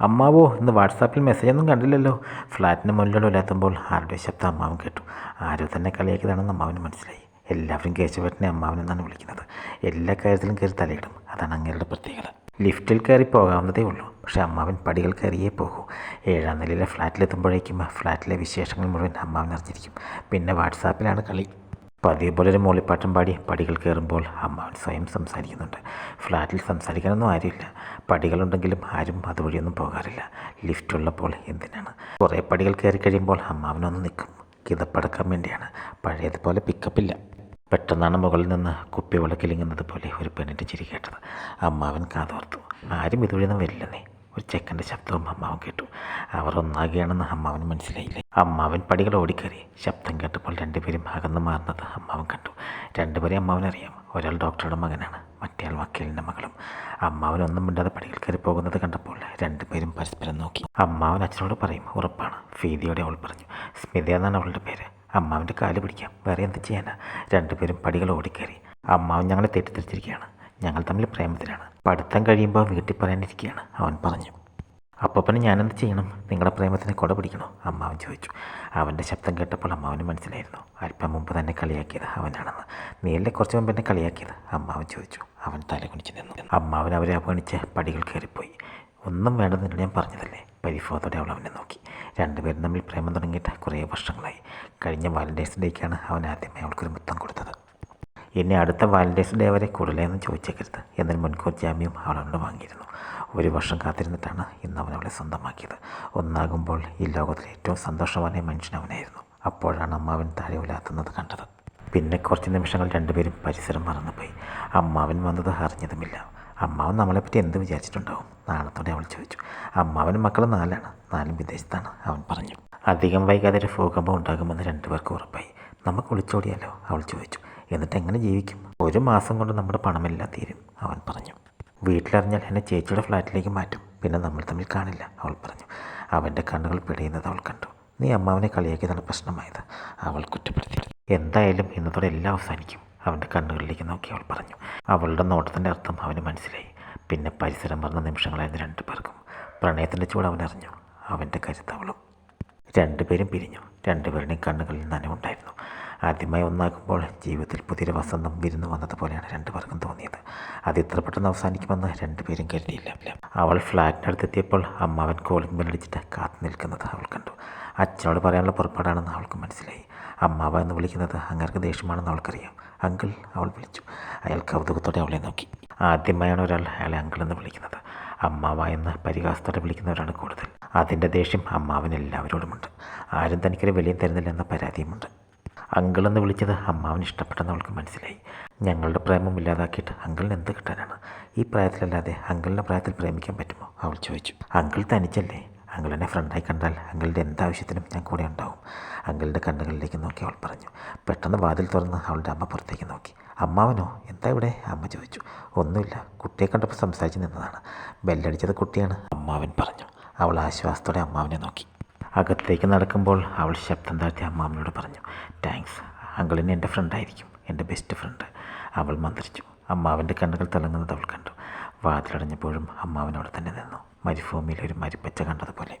അമ്മാവോ ഇന്ന് വാട്സാപ്പിൽ മെസ്സേജ് ഒന്നും കണ്ടില്ലല്ലോ. ഫ്ലാറ്റിന് മുന്നിലൂടെ എത്തുമ്പോൾ ആരുടെ ശബ്ദം അമ്മാവൻ കേട്ടു. ആരോ തന്നെ കളിയാക്കിയതാണെന്ന് അമ്മാവന് മനസ്സിലായി. എല്ലാവരും കേശവട്ടിനെ അമ്മാവനെന്നാണ് വിളിക്കുന്നത്. എല്ലാ കാര്യത്തിലും കയറി തലയിടും. അതാണ് അങ്ങേരുടെ പ്രത്യേകത. ലിഫ്റ്റിൽ കയറി പോകാവുന്നതേ ഉള്ളൂ. പക്ഷേ അമ്മാവൻ പടികൾ കയറിയേ പോകൂ. ഏഴാം നിലയിലെ ഫ്ലാറ്റിലെത്തുമ്പോഴേക്കും ഫ്ലാറ്റിലെ വിശേഷങ്ങൾ മുഴുവൻ അമ്മാവൻ അറിഞ്ഞിരിക്കും. പിന്നെ വാട്സാപ്പിലാണ് കളി. പതിവ് അതേപോലെ ഒരു മൂളിപ്പാട്ടും പാടി പടികൾ കയറുമ്പോൾ അമ്മ സ്വയം സംസാരിക്കുന്നുണ്ട്. ഫ്ലാറ്റിൽ സംസാരിക്കാനൊന്നും ആരുമില്ല. പടികളുണ്ടെങ്കിലും ആരും അതുവഴിയൊന്നും പോകാറില്ല. ലിഫ്റ്റ് ഉള്ളപ്പോൾ എന്തിനാണ്? കുറേ പടികൾ കയറി കഴിയുമ്പോൾ അമ്മാവനൊന്ന് നിൽക്കും. കിതപ്പടക്കാൻ വേണ്ടിയാണ്. പഴയതുപോലെ പിക്കപ്പില്ല പെട്ടെന്നാണ് മുകളിൽ നിന്ന് കുപ്പി വിളക്കിലിങ്ങുന്നത് പോലെ ഒരു പെണ്ണിന്റെ ചിരി കേട്ടത്. അമ്മാവൻ കാതോർത്തു. ആരും ഇതുവഴിയൊന്നും വരില്ലെന്നേ. ഒരു ചെക്കന്റെ ശബ്ദവും അമ്മാവൻ കേട്ടു. അവർ ഒന്നാകുകയാണെന്ന് അമ്മാവൻ മനസ്സിലായില്ലേ. അമ്മാവൻ പടികൾ ഓടിക്കയറി. ശബ്ദം കേട്ടപ്പോൾ രണ്ടുപേരും അകന്നു മാറുന്നത് അമ്മാവൻ കണ്ടു. രണ്ടുപേരെയും അമ്മാവനറിയാം. ഒരാൾ ഡോക്ടറുടെ മകനാണ്. മറ്റേയാൾ വക്കീലിന്റെ മകളും. അമ്മാവൻ ഒന്നും മിണ്ടാതെ പടികൾ കയറി പോകുന്നത് കണ്ടപ്പോൾ രണ്ടുപേരും പരസ്പരം നോക്കി. അമ്മാവൻ അച്ഛനോട് പറയും ഉറപ്പാണ് ഫീതിയോടെ അവൾ പറഞ്ഞു. സ്മിത എന്നാണ് അവളുടെ പേര്. അമ്മാവന്റെ കാൽ പിടിക്കാം. വേറെ എന്ത് ചെയ്യാനാ? രണ്ടുപേരും പടികൾ ഓടിക്കയറി. അമ്മാവൻ ഞങ്ങളെ തെറ്റിദ്ധരിച്ചിരിക്കുകയാണ്. ഞങ്ങൾ തമ്മിൽ പ്രേമത്തിലാണ്. പഠിത്തം കഴിയുമ്പോൾ വീട്ടിൽ പറയാനിരിക്കുകയാണ് അവൻ പറഞ്ഞു. അപ്പോൾ പിന്നെ ഞാനെന്ത് ചെയ്യണം? നിങ്ങളുടെ പ്രേമത്തിന് കൊട പിടിക്കണോ? അമ്മാവൻ ചോദിച്ചു. അവന്റെ ശബ്ദം കേട്ടപ്പോൾ അമ്മാവന് മനസ്സിലായിരുന്നു. അല്പം മുമ്പ് തന്നെ കളിയാക്കിയത് അവനാണെന്ന്. നേരിലെ കുറച്ച് മുമ്പ് എന്നെ കളിയാക്കിയത്? അമ്മാവൻ ചോദിച്ചു. അവൻ തല കുനിച്ച് നിന്നു. അമ്മാവൻ അവരെ അവഗണിച്ച് പടികൾ കയറിപ്പോയി. ഒന്നും വേണ്ടെന്നില്ല ഞാൻ പറഞ്ഞതല്ലേ? പരിഭവത്തോടെ അവൾ അവനെ നോക്കി. രണ്ടുപേരും തമ്മിൽ പ്രേമം തുടങ്ങിയിട്ട് കുറേ വർഷങ്ങളായി. കഴിഞ്ഞ വാലന്റൈൻസ് ഡേക്കാണ് അവൻ ആദ്യമായി അവൾക്കൊരു മുത്തം കൊടുത്തത്. എന്നെ അടുത്ത വാലന്റൈൻസ് ഡേ വരെ കൂടലേന്ന് ചോദിച്ചേക്കരുത്. എന്നൊരു മുൻകൂർ ജാമ്യം അവളവിടെ വാങ്ങിയിരുന്നു. ഒരു വർഷം കാത്തിരുന്നിട്ടാണ് ഇന്ന് അവൻ അവളെ സ്വന്തമാക്കിയത്. ഒന്നാകുമ്പോൾ ഈ ലോകത്തിലെ ഏറ്റവും സന്തോഷവാനായ മനുഷ്യൻ അവനായിരുന്നു. അപ്പോഴാണ് അമ്മാവൻ താഴെ ഉലാത്തുന്നത് കണ്ടത്. പിന്നെ കുറച്ച് നിമിഷങ്ങൾ രണ്ടുപേരും പരിസരം മറന്നുപോയി. അമ്മാവൻ വന്നത് അറിഞ്ഞതുമില്ല. അമ്മാവൻ നമ്മളെപ്പറ്റി എന്ത് വിചാരിച്ചിട്ടുണ്ടാവും? നാണത്തോടെ അവൾ ചോദിച്ചു. അമ്മാവനും മക്കൾ നാലാണ്. നാലും വിദേശത്താണ് അവൻ പറഞ്ഞു. അധികം വൈകാതെ ഒരു ഭൂകമ്പം ഉണ്ടാകുമെന്ന് രണ്ടുപേർക്കും ഉറപ്പായി. നമുക്ക് ഒളിച്ചോടിയാലോ അവൾ ചോദിച്ചു. എന്നിട്ട് എങ്ങനെ ജീവിക്കും? ഒരു മാസം കൊണ്ട് നമ്മുടെ പണമെല്ലാം തീരും അവൻ പറഞ്ഞു. വീട്ടിലറിഞ്ഞാൽ എന്നെ ചേച്ചിയുടെ ഫ്ലാറ്റിലേക്ക് മാറ്റും. പിന്നെ നമ്മൾ തമ്മിൽ കാണില്ല അവൾ പറഞ്ഞു. അവന്റെ കണ്ണുകൾ പിടയുന്നത് അവൾ കണ്ടു. നീ അമ്മാവനെ കളിയാക്കിയതാണ് പ്രശ്നമായത്. അവൾ കുറ്റപ്പെടുത്തി എന്തായാലും ഇന്നത്തോടെ എല്ലാം അവസാനിക്കും. അവന്റെ കണ്ണുകളിലേക്ക് നോക്കി അവൾ പറഞ്ഞു. അവളുടെ നോട്ടത്തിന്റെ അർത്ഥം അവന് മനസ്സിലായി. പിന്നെ പരിസരം പറഞ്ഞ നിമിഷങ്ങളായിരുന്നു രണ്ടു പേർക്കും. പ്രണയത്തിന്റെ ചൂട് അവൻ അറിഞ്ഞു. അവന്റെ കരുത്തവളും രണ്ടുപേരും പിരിഞ്ഞു. രണ്ടുപേരുടെയും കണ്ണുകളിൽ നനവുണ്ടായിരുന്നു. ആദ്യമായി ഒന്നാകുമ്പോൾ ജീവിതത്തിൽ പുതിയൊരു വസന്തം വിരുന്നു വന്നതുപോലെയാണ് രണ്ടുപേർക്കും തോന്നിയത്. അത് ഇത്ര പെട്ടെന്ന് അവസാനിക്കുമെന്ന് രണ്ടുപേരും കരുതിയില്ല. അവൾ ഫ്ലാറ്റിനടുത്തെത്തിയപ്പോൾ അമ്മാവൻ കോളിംഗ് ബെല്ലടിച്ചിട്ട് കാത്തു നിൽക്കുന്നത് അവൾ കണ്ടു. അച്ഛനോട് പറയാനുള്ള പുറപ്പാടാണെന്ന് അവൾക്ക് മനസ്സിലായി. അമ്മാവ എന്ന് വിളിക്കുന്നത് അങ്ങേർക്ക് ദേഷ്യമാണെന്ന് അവൾക്കറിയാം. അങ്കിൾ അവൾ വിളിച്ചു. അയാൾ കൗതുകത്തോടെ അവളെ നോക്കി. ആദ്യമായാണ് ഒരാൾ അയാളെ അങ്കിൾ എന്ന് വിളിക്കുന്നത്. അമ്മാവ എന്ന് പരിഹാസത്തോടെ വിളിക്കുന്നവരാണ് കൂടുതൽ. അതിന്റെ ദേഷ്യം അമ്മാവൻ എല്ലാവരോടുമുണ്ട്. ആരും തനിക്കൊരു വിലയും തരുന്നില്ല എന്ന പരാതിയുമുണ്ട്. അങ്കിൾ എന്ന് വിളിച്ചത് അമ്മാവന് ഇഷ്ടപ്പെട്ടെന്ന് അവൾക്ക് മനസ്സിലായി. ഞങ്ങളുടെ പ്രേമം ഇല്ലാതാക്കിയിട്ട് അങ്കിളിന് എന്ത് കിട്ടാനാണ്? ഈ പ്രായത്തിലല്ലാതെ അങ്കിളിന്റെ പ്രായത്തിൽ പ്രേമിക്കാൻ പറ്റുമോ? അവൾ ചോദിച്ചു. അങ്കിൾ തനിച്ചല്ലേ? അങ്കിളിനെ ഫ്രണ്ടായി കണ്ടാൽ അങ്കിളുടെ എന്താവശ്യത്തിനും ഞാൻ കൂടെ ഉണ്ടാവും. അങ്കിളുടെ കണ്ണുകളിലേക്ക് നോക്കി അവൾ പറഞ്ഞു. പെട്ടെന്ന് വാതിൽ തുറന്ന് അവളുടെ അമ്മ പുറത്തേക്ക് നോക്കി. അമ്മാവനോ? എന്താ ഇവിടെ? അമ്മ ചോദിച്ചു. ഒന്നുമില്ല. കുട്ടിയെ കണ്ടപ്പോൾ സംസാരിച്ച് നിന്നതാണ്. ബെല്ലടിച്ചത് കുട്ടിയാണ് അമ്മാവൻ പറഞ്ഞു. അവൾ ആശ്വാസത്തോടെ അമ്മാവനെ നോക്കി. അകത്തേക്ക് നടക്കുമ്പോൾ അവൾ ശബ്ദം താഴ്ത്തി അമ്മാവനോട് പറഞ്ഞു താങ്ക്സ് അങ്കിളിന് എന്റെ ഫ്രണ്ടായിരിക്കും എന്റെ ബെസ്റ്റ് ഫ്രണ്ട് അവൾ മന്ത്രിച്ചു. അമ്മാവന്റെ കണ്ണുകൾ തിളങ്ങുന്നത് അവൾ കണ്ടു. വാതിലടഞ്ഞപ്പോഴും അമ്മാവൻ അവിടെ തന്നെ നിന്നു. മരുഭൂമിയിൽ ഒരു മരുപ്പച്ച കണ്ടതുപോലെ.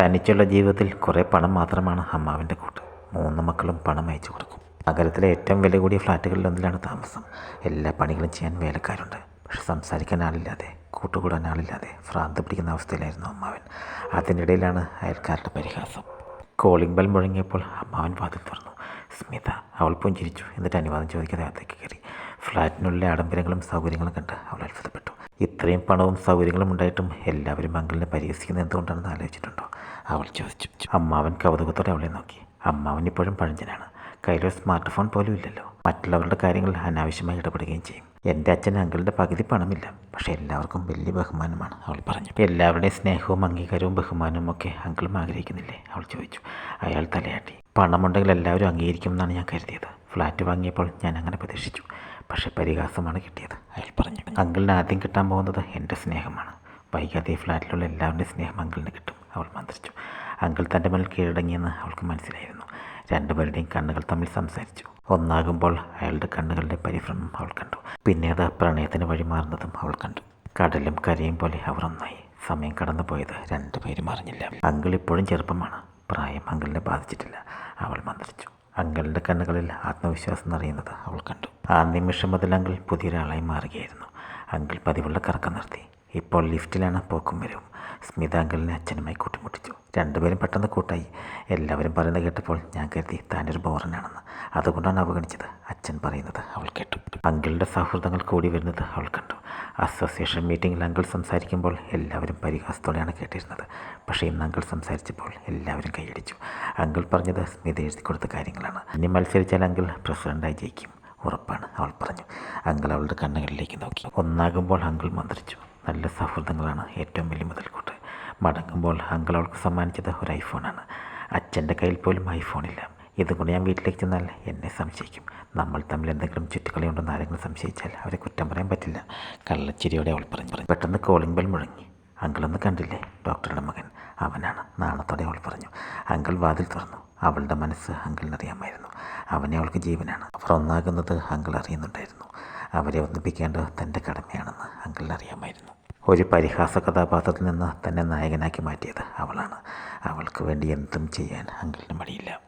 തനിച്ചുള്ള ജീവിതത്തിൽ കുറേ പണം മാത്രമാണ് അമ്മാവന്റെ കൂട്ട്. മൂന്ന് മക്കളും പണം അയച്ചു കൊടുക്കും. നഗരത്തിലെ ഏറ്റവും വില കൂടിയ ഫ്ലാറ്റുകളിലൊന്നിലാണ് താമസം. എല്ലാ പണികളും ചെയ്യാൻ വേലക്കാരുണ്ട്. പക്ഷെ സംസാരിക്കാൻ ആളില്ലാതെ. കൂട്ടുകൂടാൻ ആളില്ലാതെ ഭ്രാന്ത് പിടിക്കുന്ന അവസ്ഥയിലായിരുന്നു അമ്മാവൻ. അതിനിടയിലാണ് അയൽക്കാരുടെ പരിഹാസം. കോളിംഗ് ബെൽ മുഴങ്ങിയപ്പോൾ അമ്മാവൻ വാതിൽ തുറന്നു. സ്മിത അവൾ പുഞ്ചിരിച്ചു എന്നിട്ട് അനുവാദം ചോദിക്കാതെ അകത്തേക്ക് കയറി. ഫ്ലാറ്റിനുള്ളിലെ ആഡംബരങ്ങളും സൗകര്യങ്ങളും കണ്ട് അവൾ അത്ഭുതപ്പെട്ടു. ഇത്രയും പണവും സൗകര്യങ്ങളും ഉണ്ടായിട്ടും എല്ലാവരും അങ്കിളിനെ പരിഹസിക്കുന്നത് എന്തുകൊണ്ടാണെന്ന് ആലോചിച്ചിട്ടുണ്ടോ? അവൾ ചോദിച്ചു. അമ്മാവൻ കൗതുകത്തോടെ അവളെ നോക്കി. അമ്മാവൻ ഇപ്പോഴും പഴഞ്ചനാണ്. കയ്യിലൊരു സ്മാർട്ട് ഫോൺ പോലും ഇല്ലല്ലോ. മറ്റുള്ളവരുടെ കാര്യങ്ങൾ അനാവശ്യമായി ഇടപെടുകയും ചെയ്യും. എന്റെ അച്ഛൻ അങ്കിളിന്റെ പകുതി പണമില്ല. പക്ഷേ എല്ലാവർക്കും വലിയ ബഹുമാനമാണ് അവൾ പറഞ്ഞു എല്ലാവരുടെയും സ്നേഹവും അംഗീകാരവും ബഹുമാനവും ഒക്കെ അങ്കിളും ആഗ്രഹിക്കുന്നില്ലേ? അവൾ ചോദിച്ചു. അയാൾ തലയാട്ടി. പണമുണ്ടെങ്കിൽ എല്ലാവരും അംഗീകരിക്കുമെന്നാണ് ഞാൻ കരുതിയത്. ഫ്ലാറ്റ് വാങ്ങിയപ്പോൾ ഞാൻ അങ്ങനെ പ്രതീക്ഷിച്ചു. പക്ഷേ പരിഹാസമാണ് കിട്ടിയത്. അയാൾ പറഞ്ഞു. അങ്കിളിന് ആദ്യം കിട്ടാൻ പോകുന്നത് എന്റെ സ്നേഹമാണ്. വൈകാതെ ഫ്ലാറ്റിലുള്ള എല്ലാവരുടെയും സ്നേഹം അങ്കിളിന് കിട്ടും. അവൾ മന്ത്രിച്ചു. അങ്കിൾ തന്റെ മേൽ കീഴടങ്ങിയെന്ന് അവൾക്ക് മനസ്സിലായിരുന്നു. രണ്ടുപേരുടെയും കണ്ണുകൾ തമ്മിൽ സംസാരിച്ചു. ഒന്നാകുമ്പോൾ അയാളുടെ കണ്ണുകളുടെ പരിഭ്രമം അവൾ കണ്ടു. പിന്നീട് പ്രണയത്തിന് വഴിമാറുന്നതും അവൾ കണ്ടു. കടലും കരയും പോലെ അവർ ഒന്നായി. സമയം കടന്നു പോയത് രണ്ടുപേരും അറിഞ്ഞില്ല. അങ്കിൾ ഇപ്പോഴും ചെറുപ്പമാണ്. പ്രായം അങ്കിളിനെ ബാധിച്ചിട്ടില്ല. അവൾ മന്ത്രിച്ചു. അങ്കിളിന്റെ കണ്ണുകളിൽ ആത്മവിശ്വാസം നിറയുന്നത് അവൾ കണ്ടു. ആ നിമിഷം മുതൽ അങ്കിൾ പുതിയൊരാളായി മാറുകയായിരുന്നു. അങ്കിൾ പതിവുള്ള കറക്കം നിർത്തി. ഇപ്പോൾ ലിഫ്റ്റിലാണ് പോക്കും വരും സ്മിത അങ്കിളിനെ അച്ഛനുമായി കൂട്ടിമുട്ടിച്ചു. രണ്ടുപേരും പെട്ടെന്ന് കൂട്ടായി. എല്ലാവരും പറയുന്നത് കേട്ടപ്പോൾ ഞാൻ കരുതി താനൊരു ബോറനാണെന്ന്. അതുകൊണ്ടാണ് അവഗണിച്ചത്. അച്ഛൻ പറയുന്നത് അവൾ കേട്ടു. അങ്കിളുടെ സൗഹൃദങ്ങൾ കൂടി വരുന്നത് അവൾ കണ്ടു. അസോസിയേഷൻ മീറ്റിംഗിൽ അങ്കിൾ സംസാരിക്കുമ്പോൾ എല്ലാവരും പരിഹാസത്തോടെയാണ് കേട്ടിരുന്നത്. പക്ഷേ ഇന്ന് അങ്കിൾ സംസാരിച്ചപ്പോൾ എല്ലാവരും കൈയടിച്ചു. അങ്കിൾ പറഞ്ഞത് സ്മിത എഴുതി കൊടുത്ത കാര്യങ്ങളാണ്. ഇനി മത്സരിച്ചാൽ അങ്കിൾ പ്രസിഡന്റായി ജയിക്കും. ഉറപ്പാണ് അവൾ പറഞ്ഞു. അങ്കിൾ അവളുടെ കണ്ണുകളിലേക്ക് നോക്കി. ഒന്നാകുമ്പോൾ അങ്കിൾ മന്ത്രിച്ചു. നല്ല സൗഹൃദങ്ങളാണ് ഏറ്റവും വലിയ മുതൽക്കൂട്ട്. മടങ്ങുമ്പോൾ അങ്കിൾ അവൾക്ക് സമ്മാനിച്ചത് ഒരു ഐഫോണാണ്. അച്ഛന്റെ കയ്യിൽ പോലും ഐഫോണില്ല. ഇതുകൊണ്ട് ഞാൻ വീട്ടിലേക്ക് ചെന്നാൽ എന്നെ സംശയിക്കും. നമ്മൾ തമ്മിൽ എന്തെങ്കിലും ചുറ്റുകളി ഉണ്ടെന്ന് ആരെങ്കിലും സംശയിച്ചാൽ അവരെ കുറ്റം പറയാൻ പറ്റില്ല. കള്ളച്ചിരിയോടെ അവൾ പറഞ്ഞു പറഞ്ഞു. പെട്ടെന്ന് കോളിംഗ് ബെൽ മുഴങ്ങി. അങ്കിളൊന്ന് കണ്ടില്ലേ? ഡോക്ടറുടെ മകൻ. അവനാണ്. നാണത്തോടെ അവൾ പറഞ്ഞു. അങ്കിൾ വാതിൽ തുറന്നു. അവളുടെ മനസ്സ് അങ്കിളിനറിയാമായിരുന്നു അവനെ അവൾക്ക് ജീവനാണ്. അവർ ഒന്നാകുന്നത് അങ്കിൾ അറിയുന്നുണ്ടായിരുന്നു. അവരെ ഒന്നിപ്പിക്കേണ്ടത് തന്റെ കടമയാണെന്ന് അങ്കിളിന് അറിയാമായിരുന്നു. ഒരു പരിഹാസ കഥാപാത്രത്തിൽ നിന്ന് തന്നെ നായകനാക്കി മാറ്റിയത് അവളാണ്. അവൾക്ക് വേണ്ടി എന്തും ചെയ്യാൻ അങ്കിളിന് മടിയില്ല.